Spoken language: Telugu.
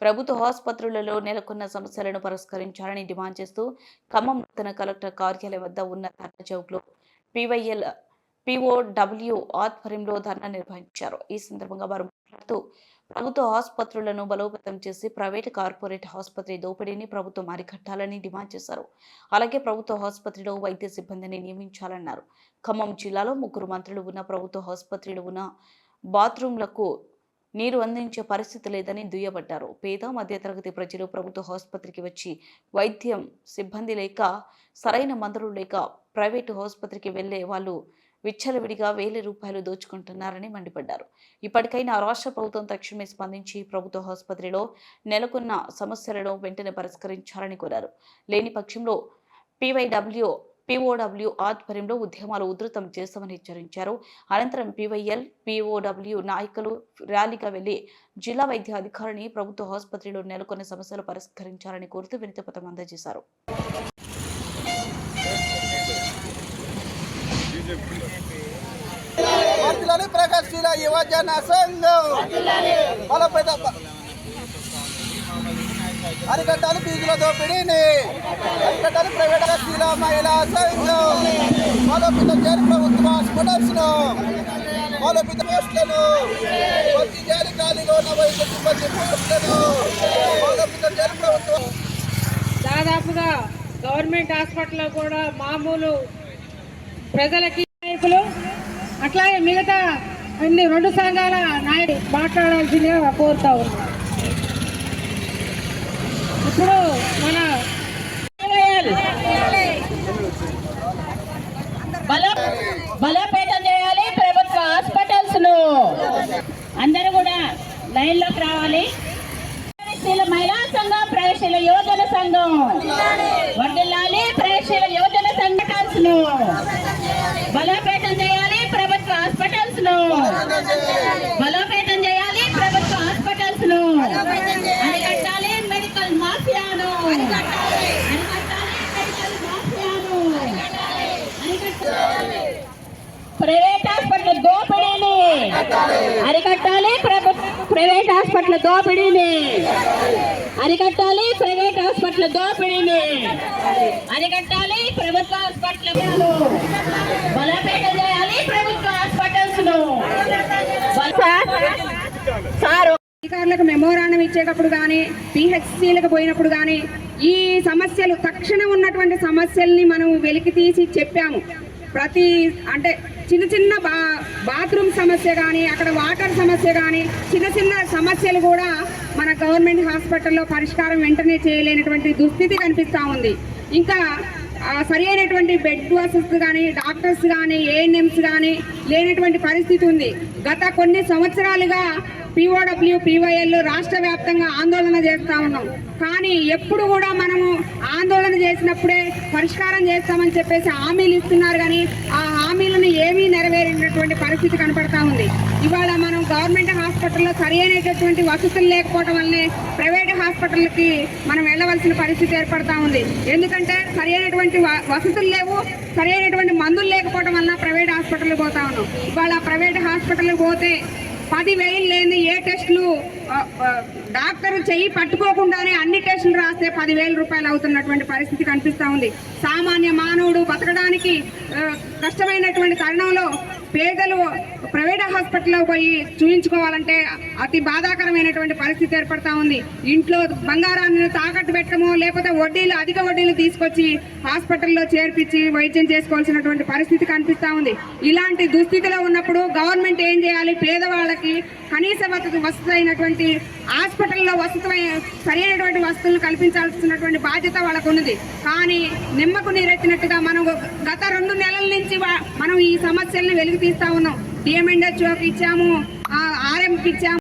ప్రభుత్వ ఆసుపత్రులలో నెలకొన్న సమస్యలను పరిష్కరించాలని డిమాండ్ చేస్తూ ఖమ్మం నూతన కలెక్టర్ కార్యాలయం వద్ద ఉన్న ధర్నా చౌక్లో పీవైఎల్ పిఓడబ్ల్యూ ఆధ్వర్యంలో ధర్నా నిర్వహించారు. ఈ సందర్భంగా వారు మాట్లాడుతూ ప్రభుత్వ ఆసుపత్రులను బలోపేతం చేసి ప్రైవేట్ కార్పొరేట్ ఆసుపత్రి దోపిడీని ప్రభుత్వం అరికట్టాలని డిమాండ్ చేశారు. అలాగే ప్రభుత్వ ఆసుపత్రిలో వైద్య సిబ్బందిని నియమించాలన్నారు. ఖమ్మం జిల్లాలో ముగ్గురు మంత్రులు ఉన్న ప్రభుత్వ ఆసుపత్రిలో ఉన్న బాత్రూంలకు నీరు అందించే పరిస్థితి లేదని దుయ్యబట్టారు పేద మధ్యతరగతి ప్రజలు ప్రభుత్వ ఆసుపత్రికి వచ్చి వైద్యం సిబ్బంది లేక సరైన మందులు లేక ప్రైవేటు ఆసుపత్రికి వెళ్ళే వాళ్ళు విచ్చలవిడిగా వేల రూపాయలు దోచుకుంటున్నారని మండిపడ్డారు. ఇప్పటికైనా రాష్ట్ర ప్రభుత్వం తక్షణమే స్పందించి ప్రభుత్వ ఆసుపత్రిలో నెలకొన్న సమస్యలను వెంటనే పరిష్కరించాలని కోరారు. లేని పక్షంలో పీవైడబ్ల్యూ పీఓడబ్ల్యూ ఆధ్వర్యంలో ఉద్యమాలు ఉధృతం చేస్తామని హెచ్చరించారు. అనంతరం పీవైఎల్ పీఓడబ్ల్యూ నాయకులు ర్యాలీగా వెళ్ళి జిల్లా వైద్య అధికారిని ప్రభుత్వ ఆసుపత్రిలో నెలకొన్న సమస్యలు పరిష్కరించాలని కోరుతూ వినతిపత్రం అందజేశారు. ప్రకాశ్ ప్రగతిశీల యువజన సంఘం అరికట్టాలి ఫీజుల దోపిడీని. అరికట్టాలి ప్రైవేట్ శీల మహిళా సంఘం బలోపేత చేయాలి ప్రభుత్వ హాస్పిటల్స్ను పోస్టులను భర్తీ చేయాలి ఖాళీగా ఉన్న వైద్య సిబ్బంది పోస్టులను ప్రభుత్వం దాదాపుగా గవర్నమెంట్ హాస్పిటల్లో కూడా మామూలు ప్రజలకి నాయకులు అట్లాగే మిగతా అన్ని రెండు సంఘాల నాయకులు మాట్లాడాల్సిందిగా కోరుతా ఉన్నాం. ఇప్పుడు మన బలోపేతం చేయాలి ప్రభుత్వ హాస్పిటల్స్ను అందరూ కూడా లైన్లోకి రావాలి మహిళా సంఘం ప్రగతిశీల యువజన సంఘం. వడ్డిల్లాలి ప్రగతిశీల యువజన సంఘటన్స్ను బలోపేతం చేయాలి ప్రభుత్వ హాస్పిటల్స్ను బలోపేతం చేయాలి ప్రభుత్వ హాస్పిటల్స్ను అరికట్టాలి మెడికల్ మాఫియాను అరికట్టాలి మెడికల్ మాఫియాను అరికట్టాలి ప్రైవేట్ హాస్పిటల్ దోపిడీని అరికట్టాలి ప్రైవేట్ హాస్పిటల్ దోపిడీని. అరికట్టాలి ప్రైవేట్ హాస్పిటల్ దోపిడీని. అరికట్టాలి ప్రభుత్వ హాస్పిటల్ బలోపేతం చేయాలి ప్రభుత్వ హాస్పిటల్స్ను. సార్. అధికారులకు మెమోరాండం ఇచ్చేటప్పుడు కానీ పిహెచ్సిలకు పోయినప్పుడు కానీ ఈ సమస్యలు తక్షణం ఉన్నటువంటి సమస్యల్ని మనం వెలికి తీసి చెప్పాము. ప్రతి అంటే చిన్న చిన్న బా బాత్రూమ్ సమస్య కానీ అక్కడ వాటర్ సమస్య కానీ చిన్న చిన్న సమస్యలు కూడా మన గవర్నమెంట్ హాస్పిటల్లో పరిష్కారం వెంటనే చేయలేనటువంటి దుస్థితి కనిపిస్తూ ఉంది. ఇంకా సరి అయినటువంటి బెడ్ వసెస్ కానీ డాక్టర్స్ కానీ ఏఎన్ఎంస్ కానీ లేనటువంటి పరిస్థితి ఉంది. గత కొన్ని సంవత్సరాలుగా పిఓడబ్ల్యూ పీవైఎల్ రాష్ట్ర వ్యాప్తంగా ఆందోళన చేస్తూ ఉన్నాం. కానీ ఎప్పుడు కూడా మనము ఆందోళన చేసినప్పుడే పరిష్కారం చేస్తామని చెప్పేసి హామీలు ఇస్తున్నారు కానీ ఆ హామీలను ఏమీ నెరవేరినటువంటి పరిస్థితి కనపడతా ఉంది. ఇవాళ మనం గవర్నమెంట్ హాస్పిటల్లో సరి అయినటువంటి వసతులు లేకపోవడం వల్లనే ప్రైవేట్ హాస్పిటల్కి మనం వెళ్ళవలసిన పరిస్థితి ఏర్పడతా ఉంది. ఎందుకంటే సరి అయినటువంటి వసతులు లేవు సరి అయినటువంటి మందులు లేకపోవడం వల్ల ప్రైవేట్ హాస్పిటల్కి పోతా ఉన్నాం. ఇవాళ ప్రైవేట్ హాస్పిటల్కి పోతే పది వేలు లేని ఏ టెస్టులు డాక్టర్ చెయ్యి పట్టుకోకుండానే అన్ని టెస్టులు రాస్తే పదివేల రూపాయలు అవుతున్నటువంటి పరిస్థితి కనిపిస్తూ ఉంది. సామాన్య మానవుడు బతకడానికి కష్టమైనటువంటి తరుణంలో పేదలు ప్రైవేట్ హాస్పిటల్లో పోయి చూయించుకోవాలంటే అతి బాధాకరమైనటువంటి పరిస్థితి ఏర్పడతా ఉంది. ఇంట్లో బంగారాన్ని తాకట్టు పెట్టడము లేకపోతే వడ్డీలు అధిక వడ్డీలు తీసుకొచ్చి హాస్పిటల్లో చేర్పించి వైద్యం చేసుకోవాల్సినటువంటి పరిస్థితి కనిపిస్తూ ఉంది. ఇలాంటి దుస్థితిలో ఉన్నప్పుడు గవర్నమెంట్ ఏం చేయాలి? పేదవాళ్ళకి కనీస వసతి వసతి అయినటువంటి హాస్పిటల్లో వసతి సరైనటువంటి వసతులను కల్పించాల్సినటువంటి బాధ్యత వాళ్ళకు ఉన్నది కానీ నిమ్మకు నీరెత్తినట్టుగా మనం గత రెండు నెలల నుంచి మనం ఈ సమస్యలను వెలుగు తీస్తా ఉన్నాం. డిఎంఎన్హెచ్ఓకి ఇచ్చాము. ఆర్ఎంకి ఇచ్చాము.